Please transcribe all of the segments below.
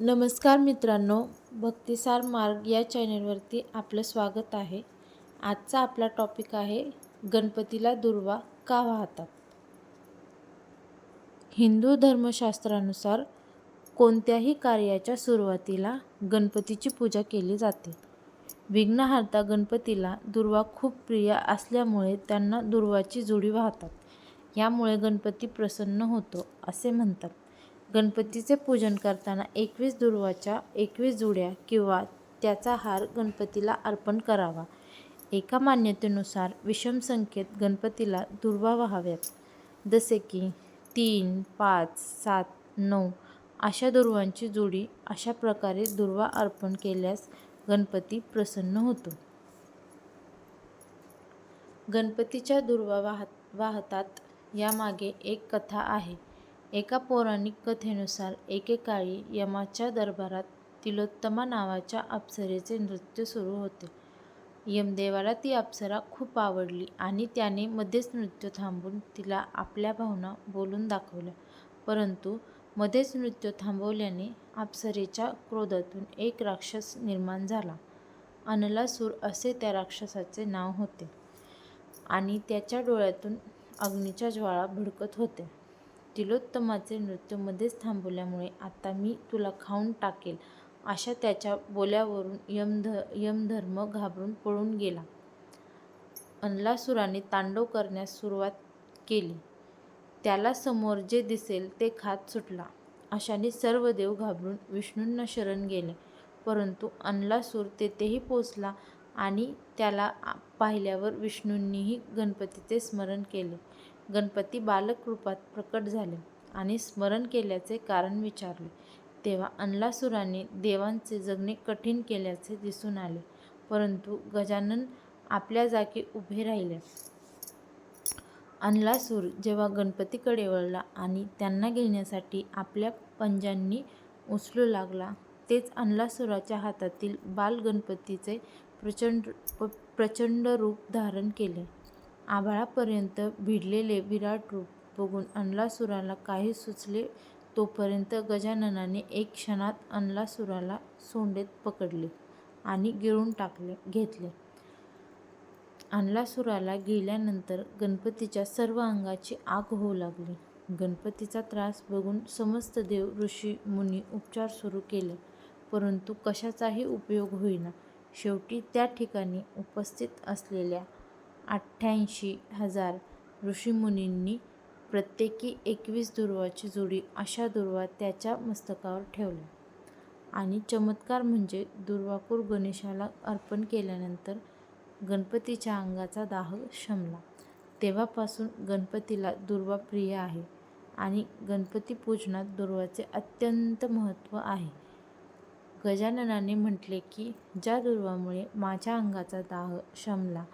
नमस्कार मित्रांनो भक्तिसार मार्ग या चॅनलवरती आपलं स्वागत आहे. आजचा आपला टॉपिक आहे गणपतीला दुर्वा का वाहतात? हिंदू धर्मशास्त्रानुसार कोणत्याही कार्याच्या सुरुवातीला गणपतीची पूजा केली जाते. विघ्नहर्ता गणपतीला दुर्वा खूप प्रिय असल्यामुळे त्यांना दुर्वाची जुडी वाहतात. यामुळे गणपती प्रसन्न होतो असे म्हणतात. गणपतीचे पूजन करताना एकवीस दुर्वाच्या एकवीस जुड्या किंवा त्याचा हार गणपतीला अर्पण करावा. एका मान्यतेनुसार विषम संख्येत गणपतीला दुर्वा व्हाव्यात. जसे की तीन पाच सात नऊ अशा दुर्वांची जोडी अशा प्रकारे दुर्वा अर्पण केल्यास गणपती प्रसन्न होतो. गणपतीच्या दुर्वा वाहत वाहतात यामागे एक कथा आहे. एका पौराणिक कथेनुसार एकेकाळी यमाच्या दरबारात तिलोत्तमा नावाच्या अप्सरेचे नृत्य सुरू होते. यमदेवाला ती अप्सरा खूप आवडली आणि त्याने मध्येच नृत्य थांबून तिला आपल्या भावना बोलून दाखवल्या. परंतु मध्येच नृत्य थांबवल्याने अप्सरेच्या क्रोधातून एक राक्षस निर्माण झाला. अनलासूर असे त्या राक्षसाचे नाव होते आणि त्याच्या डोळ्यातून अग्नीच्या ज्वाळा भडकत होत्या. तिलोत्तमाचे नृत्य मध्येच थांबवल्यामुळे आता मी तुला खाऊन टाकेल अशा त्याच्या बोल्यावरून यमध यमधर्म घाबरून पळून गेला. अनलासुराने तांडव करण्यास सुरुवात केली. त्याला समोर जे दिसेल ते खात सुटला. अशाने सर्व देव घाबरून विष्णूंना शरण गेले. परंतु अनलासूर तेथेही पोचला आणि त्याला पाहिल्यावर विष्णूंनीही गणपतीचे स्मरण केले. गणपती बालक रूपात प्रकट झाले आणि स्मरण केल्याचे कारण विचारले. तेव्हा अनलासुराने देवांचे जगणे कठीण केल्याचे दिसून आले परंतु गजानन आपल्या जागी उभे राहिले. अनलासूर जेव्हा गणपतीकडे वळला आणि त्यांना घेण्यासाठी आपल्या पंजांनी उचलू लागला तेच अनलासुराच्या हातातील बाल गणपतीचे प्रचंड प्रचंड रूप धारण केले. आभाळापर्यंत भिडलेले विराट रूप बघून अनलासुराला काही सुचले तोपर्यंत गजाननाने एक क्षणात अनलासुराला सोंडेत पकडले आणि गिळून टाकले घेतले. अनलासुराला गेल्यानंतर गणपतीच्या सर्व अंगाची आग होऊ लागली. गणपतीचा त्रास बघून समस्त देव ऋषी मुनी उपचार सुरू केले परंतु कशाचाही उपयोग होईना. शेवटी त्या ठिकाणी उपस्थित असलेल्या अठ्ठ्याऐंशी हजार ऋषीमुनींनी प्रत्येकी एकवीस दुर्वाची जोडी अशा दुर्वा त्याच्या मस्तकावर ठेवल्या. आणि चमत्कार म्हणजे दुर्वापूर गणेशाला अर्पण केल्यानंतर गणपतीच्या अंगाचा दाह शमला. तेव्हापासून गणपतीला दुर्वा प्रिय आहे आणि गणपती पूजनात दुर्वाचे अत्यंत महत्त्व आहे. गजाननाने म्हटले की ज्या दुर्वामुळे माझ्या अंगाचा दाह शमला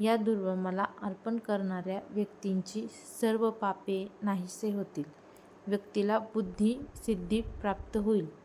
या दुर्वा मला अर्पण करणाऱ्या व्यक्तींची सर्व पापे नाहीसे होतील. व्यक्तीला बुद्धी सिद्धी प्राप्त होईल.